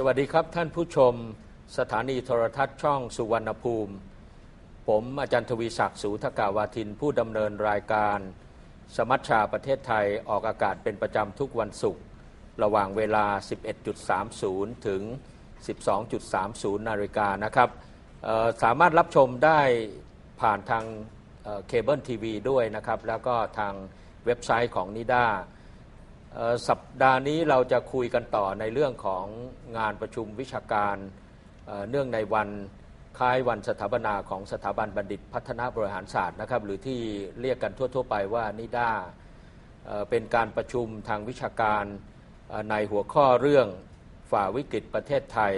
สวัสดีครับท่านผู้ชมสถานีโทรทัศน์ช่องสุวรรณภูมิ ผมอาจารย์ทวีศักดิ์สูทกาวาทินผู้ดำเนินรายการ สมัชชาประเทศไทยออกอากาศเป็นประจำทุกวันศุกร์ระหว่างเวลา 11.30 ถึง 12.30 นาฬิกานะครับสามารถรับชมได้ผ่านทางเคเบิลทีวีด้วยนะครับ แล้วก็ทางเว็บไซต์ของนิด้า สัปดาห์นี้เราจะคุยกันต่อในเรื่องของงานประชุมวิชาการเเนื่องในวันคล้ายวันสถาปนาของสถาบันบัณฑิตพัฒนาบริหารศาสตร์นะครับหรือที่เรียกกันทั่ว ๆ ไปว่านิด้าเเป็นการประชุมทางวิชาการในหัวข้อเรื่องฝ่าวิกฤตประเทศไทย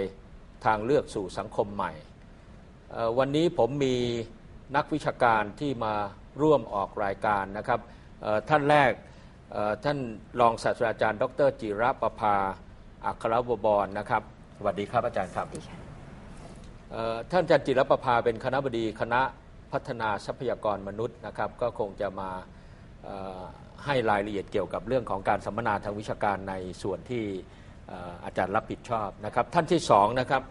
ทางเลือกสู่สังคมใหม่ วันนี้ผมมีนักวิชาการที่มาร่วมออกรายการนะครับท่านแรก ท่านรองศาสตราจารย์ ดรจิระประภา อัครวบรนะครับ สวัสดีครับอาจารย์ครับเอ่อท่านอาจารย์จิระประภาเป็นคณะบดีคณะพัฒนาทรัพยากรมนุษย์นะครับ ก็คงจะมาเอ่อให้รายละเอียดเกี่ยวกับเรื่องของการสัมมนาทางวิชาการในส่วนที่เอ่ออาจารย์รับผิดชอบนะครับ ท่านที่สองนะครับ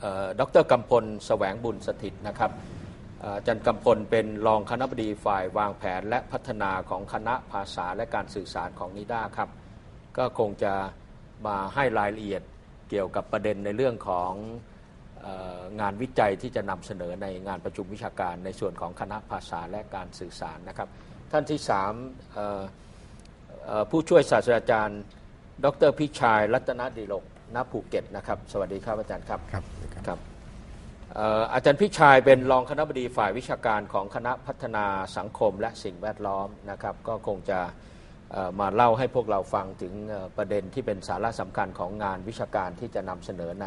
เอ่อดรกำพลแสวงบุญสถิตย์นะครับเอ่ออา จารย์กำพลเป็นรองคณะบดีฝ่ายวางแผนและพัฒนาของคณะภาษาและการสื่อสารของนิด้าครับ ก็คงจะมาให้รายละเอียดเกี่ยวกับประเด็นในเรื่องของเอองานวิจัยที่จะนำเสนอในงานประชุมวิชาการในส่วนของคณะภาษาและการสื่อสารนะครับ ท่านที่สามเอ่อเอ่อผู้ช่วยศาสตราจารย์ ดรพิชัยรัตนดิลกณภูเก็ตนะครับ สวัสดีครับอาจารย์ครับครับครับเอ่ออาจารย์พิชัยเป็นรองคณะบดีฝ่ายวิชาการของคณะพัฒนาสังคมและสิ่งแวดล้อมนะครับ ก็คงจะเอ่อมาเล่าให้พวกเราฟังถึงเอ่อประเด็นที่เป็นสาระสำคัญของงานวิชาการที่จะนำเสนอใน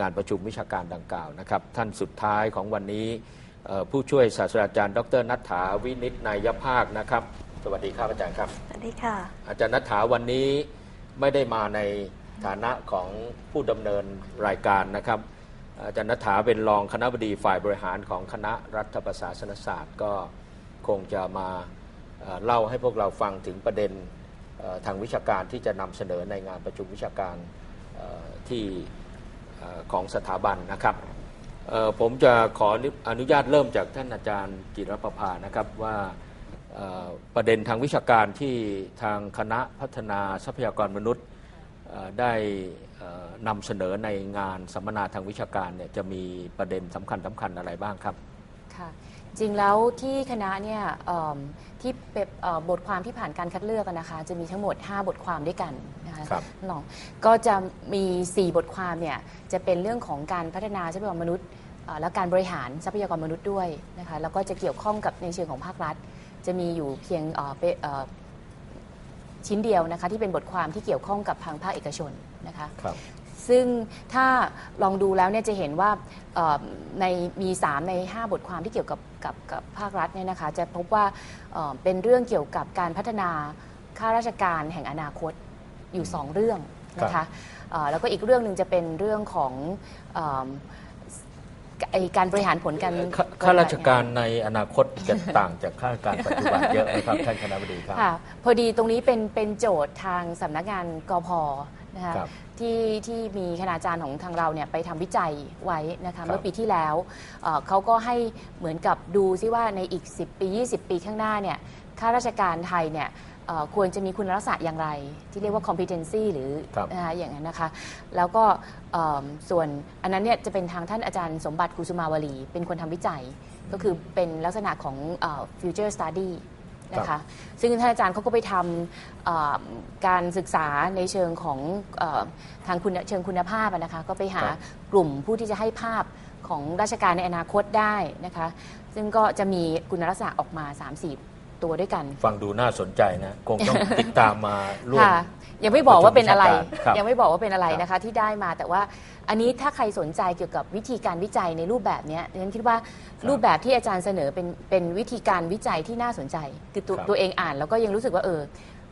งานประชุมวิชาการดังกล่าวนะครับ ท่านสุดท้ายของวันนี้เอ่อผู้ช่วยศาสตราจารย์ ดรนัฐถาวินิจนายภาคนะครับ สวัสดีครับอาจารย์ครับสวัสดีค่ะ อาจารย์นัฐถาวันนี้ไม่ได้มาในฐานะของผู้ดำเนินรายการนะครับ อาจารย์นัฐถาเป็นรองคณะบดีฝ่ายบริหารของคณะรัฐประศาสนศาสตร์ ก็คงจะมาเล่าให้พวกเราฟังถึงประเด็นทางวิชาการที่จะนำเสนอในงานประชุมวิชาการที่ของสถาบันนะครับผมจะขออนุญาตเริ่มจากท่านอาจารย์จิรประภานะครับว่าประเด็นทางวิชาการที่ทางคณะพัฒนาทรัพยากรมนุษย์ ได้เอ่อนำเสนอในงานสัมมนาทางวิชาการเนี่ยจะมีประเด็นสำคัญสำคัญอะไรบ้างครับค่ะจริงแล้วที่คณะเนี่ยเอิ่มที่เป็นเอ่อบทความที่ผ่านการคัดเลือกอะนะคะจะมีทั้งหมด 5 บทความด้วยกันนะคะครับลองก็จะมี 4 บทความเนี่ยจะเป็นเรื่องของการพัฒนาทรัพยากรมนุษย์เอ่อและการบริหารทรัพยากรมนุษย์ด้วยนะคะแล้วก็จะเกี่ยวข้องกับในเชิงของภาครัฐ จะมีอยู่เพียงเอ่อเปเอ่อ ชิ้นเดียวนะคะที่เป็นบทความที่เกี่ยวข้องกับทางภาคเอกชนนะคะครับ ซึ่งถ้าลองดูแล้วเนี่ยจะเห็นว่าเอ่อในมี 3 ใน 5 บทความที่เกี่ยวกับกับกับภาครัฐเนี่ยนะคะจะพบว่าเอ่อเป็นเรื่องเกี่ยวกับการพัฒนาข้าราชการแห่งอนาคตอยู่ 2 เรื่องนะครัคะบ เอ่อแล้วก็อีกเรื่องหนึ่งจะเป็นเรื่องของเอิ่ม ไอ้การบริหารผลการข้าข้าราชการในอนาคตจะต่างจากข้าราชการปัจจุบันเยอะไหมครับท่านคณะบดีครับ ค่ะพอดีตรงนี้เป็นเป็นโจทย์ทางสำนักงานกพนะคะครับที่ที่มีคณาจารย์ของทางเราเนี่ยไปทำวิจัยไว้นะครัคะบเมื่อปีที่แล้วเอ่อเขาก็ให้เหมือนกับดูซิว่าในอีก 10 ปี 20 ปีข้างหน้าเนี่ยข้าราชการไทยเนี่ย เอ่อควรจะมีคุณลักษณะอย่างไร ที่เรียกว่า competency หรือครับนะคะอย่างนั้นนะคะ แล้วก็เอิ่มส่วนอันนั้นเนี่ยจะเป็นทางท่านอาจารย์สมบัติกุสุมาวลี เป็นคนทำวิจัย ก็คือเป็นลักษณะของเอ่อ future study นะครัคะบ ซึ่งท่านอาจารย์เขาก็ไปทำเอ่อการศึกษาในเชิงของเออทางคุณเชิงคุณภาพอะนะคะก็ไปหา ครับกลุ่มผู้ที่จะให้ภาพของราชการในอนาคตได้นะคะ ซึ่งก็จะมีคุณลักษณะออกมา 3-4ตัวด้วยกัน ฟังดูน่าสนใจนะ คงต้องติดตามมาร่วม ค่ะยังไม่บอกว่าเป็นอะไรประชุมวิชาการครับยังไม่บอกว่าเป็นอะไรครับนะคะที่ได้มาแต่ว่าอันนี้ถ้าใครสนใจเกี่ยวกับวิธีการวิจัยในรูปแบบเนี้ยดิฉันคิดว่ารูปแบบที่อาจารย์เสนอเป็นเป็นวิธีการวิจัยที่น่าสนใจ คือตัวครับ ตัวเองอ่านแล้วก็ยังรู้สึกว่าเออ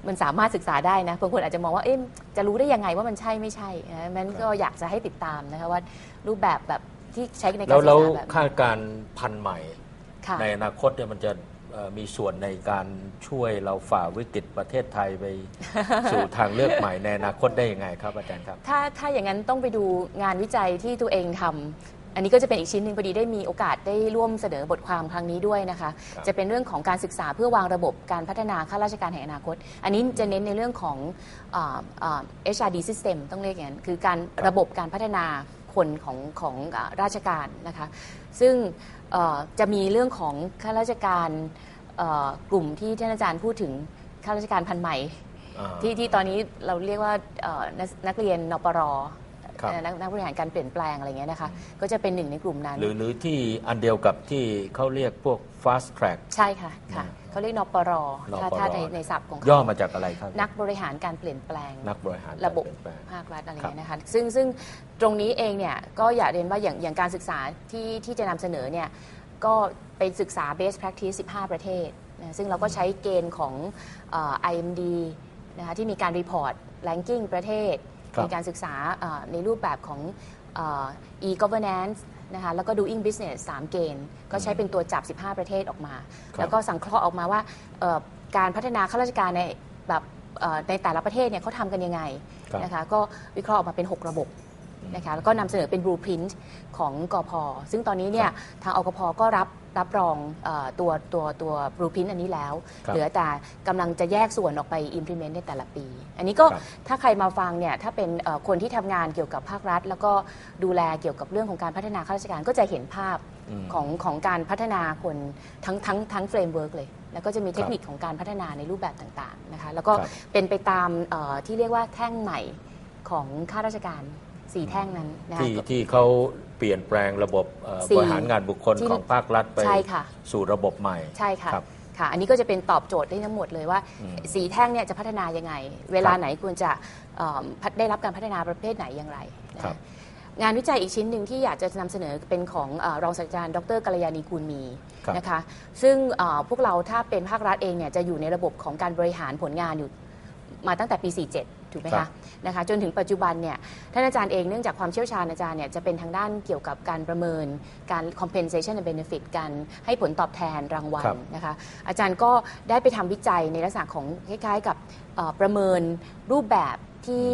มันสามารถศึกษาได้นะบางคนอาจจะมองว่าเอ๊ะจะรู้ได้ยังไงว่ามันใช่ไม่ใช่นะมันก็อยากจะให้ติดตามนะคะว่ารูปแบบแบบที่ใช้ในการแล้วศึกแล้วษาแบบข้าราชการพันธุ์ใหม่ ค่ะ ในอนาคตเนี่ยมันจะเเอ่อ มีส่วนในการช่วยเราฝ่าวิกฤตประเทศไทยไป สู่ทางเลือกใหม่ในอนาคตได้ยังไงครับอาจารย์ครับ ถ้าถ้าอย่างนั้นต้องไปดูงานวิจัยที่ตัวเองทำอันนี้ก็จะเป็นอีกชิ้นหนึ่งพอดีได้มีโอกาสได้ร่วมเสนอบทความครั้งนี้ด้วยนะคะ ครับ จะเป็นเรื่องของการศึกษาเพื่อวางระบบการพัฒนาข้าราชการแห่งอนาคต อันนี้จะเน้นในเรื่องของอ่าอ่า HRD system ต้องเรียกอย่างนั้นคือการระบบการพัฒนา คนของของอ่าราชการนะคะซึ่งเอ่อจะมีเรื่องของข้าราชการเอ่อกลุ่มที่ท่านอาจารย์พูดถึงข้าราชการพันใหม่อ่าที่ที่ตอนนี้เราเรียกว่าเอ่อนักนักเรียนนปร ครับเอ่อนักนักบริหารการเปลี่ยนแปลงอะไรเงี้ยนะคะ ก็จะเป็นหนึ่งในกลุ่มนั้น หรือหรือที่อันเดียวกับที่เขาเรียกพวก fast track ใช่ค่ะค่ะอืมเขาเรียกนปรนปร ถ้าถ้าในในศัพท์ของย่อเขามาจากอะไรครับ นักบริหารการเปลี่ยนแปลง นักบริหารระบบกาเปลี่ยนแปลง ภาครัฐอะไรครับเงี้ยนะคะซึ่งซึ่งตรงนี้เองเนี่ยก็อยากเรียนว่าอย่างอย่างการศึกษาที่ที่จะนำเสนอเนี่ยก็ไปศึกษา best practice 15 ประเทศนะซึ่งเราก็ใช้เกณฑ์ของเอ่อ IMD นะคะที่มีการรีพอร์ต ranking ประเทศ ครับมีการศึกษาเอ่อในรูปแบบของเอ่อ e-governance นะคะแล้วก็ doing business 3 เกณฑ์ ก็ใช้เป็นตัวจับ 15 ประเทศออกมา ครับ แล้วก็สังเคราะห์ออกมาว่าเอ่อการพัฒนาข้าราชการในแบบเอ่อในแต่ละประเทศเนี่ยเขาทำกันยังไงครับ นะคะก็วิเคราะห์ออกมาเป็น 6 ระบบ นะคะแล้วก็นำเสนอเป็น blueprint ของกอพซึ่งตอนนี้เนี่ยทางอกพก็รับรับรองเออตัวตัวตัว blueprint อันนี้แล้ว ครับเหลือแต่กำลังจะแยกส่วนออกไป implement ในแต่ละปี อันนี้ก็ครับ ถ้าใครมาฟังเนี่ยถ้าเป็นเอ่อคนที่ทำงานเกี่ยวกับภาครัฐ แล้วก็ดูแลเกี่ยวกับเรื่องของการพัฒนาข้าราชการก็จะเห็นภาพอืมของของการพัฒนาคนทั้งทั้งทั้งเฟรมเวิร์กเลย แล้วก็จะมีเทคนิคของการพัฒนาในรูปแบบต่างๆนะคะ แล้วก็ครับเป็นไปตามเอ่อที่เรียกว่าแท่งใหม่ของข้าราชการ สี่แท่งนั้นนะคะ ที่ที่เขาเปลี่ยนแปลงระบบเอ่อสี่บริหารงานบุคคลที่ของภาครัฐไปใช่ค่ะ สู่ระบบใหม่ ใช่ค่ะครับค่ะ อันนี้ก็จะเป็นตอบโจทย์ได้ทั้งหมดเลยว่า อืมสีแท่งเนี่ยจะพัฒนายังไง เวลาครับไหนควรจะเอิ่มพัฒได้รับการพัฒนาประเภทไหนอย่างไรนะครัคะบ งานวิจัยอีกชิ้นหนึ่งที่อยากจะนำเสนอเป็นของเออรองศาสตราจารย์ดรกัลยาณีกูลมีครับ นะคะ ซึ่งเอ่อพวกเราถ้าเป็นภาครัฐเองเนี่ยจะอยู่ในระบบของการบริหารผลงานอยู่มาตั้งแต่ปี 47 ถูกไหมครัคะบ นะคะ จนถึงปัจจุบันเนี่ยท่านอาจารย์เองเนื่องจากความเชี่ยวชาญอาจารย์เนี่ยจะเป็นทางด้านเกี่ยวกับการประเมินการ compensation and benefit การให้ผลตอบแทนรางวัลครับนะคะ อาจารย์ก็ได้ไปทำวิจัยในลักษณะของคล้ายๆกับเอ่อประเมินรูปแบบที่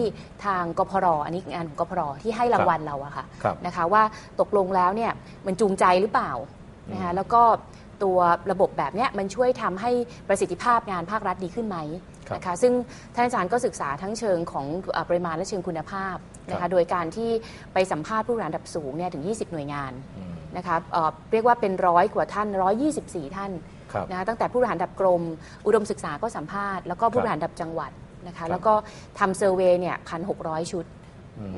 ทางกพรอันนี้งานของกพรที่ให้รางวัลเราอะค่ะครับ นะคะว่าตกลงแล้วเนี่ยมันจูงใจหรือเปล่า นะคะแล้วก็ตัวระบบแบบเนี้ยมันช่วยทำให้ประสิทธิภาพงานภาครัฐดีขึ้นไหมครับ นะคะซึ่งท่านอาจารย์ก็ศึกษาทั้งเชิงของเอ่อปริมาณและเชิงคุณภาพนะครัคะบโดยการที่ไปสัมภาษณ์ผู้บริหารระดับสูงเนี่ยถึง 20 หน่วยงานอืมนะคะเอ่อเรียกว่าเป็นร้อยกว่าท่าน 124 ท่านครับนะคะตั้งแต่ผู้บริหารระดับกรม อุดมศึกษาก็สัมภาษณ์แล้วก็ผู้บริหารระดับจังหวัดนะคะแล้วก็ทำเซอร์เวยเนี่ยพันหกชุดอืม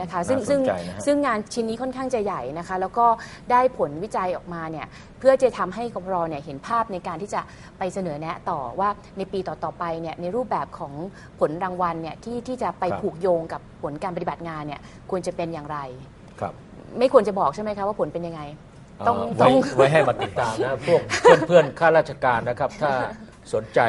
นะคะซึ่งน่าสซึ่งนใจนะฮะซึ่งงานชิ้นนี้ค่อนข้างจะใหญ่นะคะ แล้วก็ได้ผลวิจัยออกมาเนี่ยเพื่อจะทำให้กพรเนี่ยเห็นภาพในการที่จะไปเสนอแนะต่อว่าในปีต่อๆไปเนี่ยในรูปแบบของผลรางวัลเนี่ยที่ที่จะไปครับผูกโยงกับผลการปฏิบัติงานเนี่ยควรจะเป็นอย่างไรครับไม่ควรจะบอกใช่ไหมคะว่าผลเป็นยังไง ต้องเต้องไว้ไว้ให้มาติดตามนะพวกเพื่อนเพื่อนๆข้าราชการนะครับ ถ้าสนใจ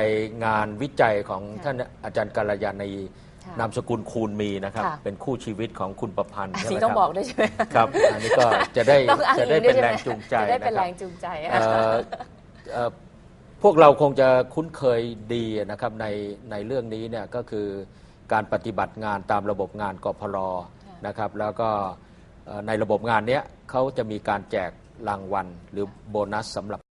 งานวิจัยของค่ะท่านอาจารย์กัลยาณีค่ะ นามสกุลคูณมีนะครับ ค่ะ เป็นคู่ชีวิตของคุณประพันธ์อะใช่สิไหมงคต้องบอรักด้วยใช่ไหมครับ อันนี้ก็จะได้ต้องอ้างจะได้อิงด้เป็วนใช่ไหแรมงจูงใจจะได้เป็นนะคแรรับ งจูงใจเอ่อเอ่อพวกเราคงจะคุ้นเคยดีนะครับในในเรื่องนี้เนี่ยก็คือการปฏิบัติงานตามระบบงานกพรนะครับ แล้วก็เอ่อในระบบงานเนี้ยเขาจะมีการแจกรางวัลหรือโบนัสสำหรับ